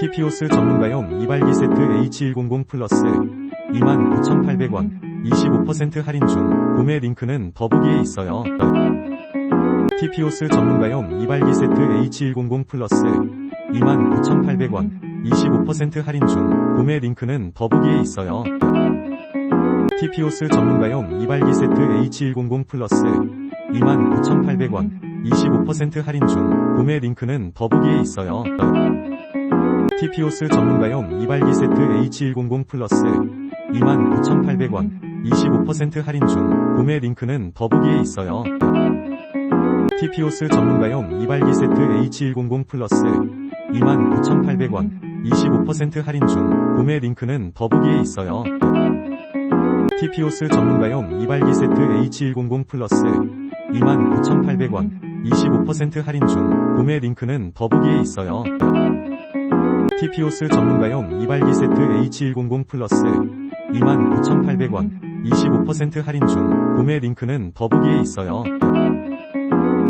TPO스 전문가용 이발기 세트 H100 플러스 29,800원 25% 할인 중 구매 링크는 더보기에 있어요. TPO스 전문가용 이발기 세트 H100 플러스 29,800원 25% 할인 중 구매 링크는 더보기에 있어요. TPO스 전문가용 이발기 세트 H100 플러스 29,800원 25% 할인 중 구매 링크는 더보기에 있어요. TPO스 전문가용 이발기 세트 H100 플러스 29,800원 25% 할인 중 구매 링크는 더보기에 있어요. TPO스 전문가용 이발기 세트 H100 플러스 29,800원 25% 할인 중 구매 링크는 더보기에 있어요. TPO스 전문가용 이발기 세트 H100 플러스 29,800원 25% 할인 중 구매 링크는 더보기에 있어요. TPO스 전문가용 이발기 세트 H100 플러스 29,800원 25% 할인 중 구매 링크는 더보기에 있어요.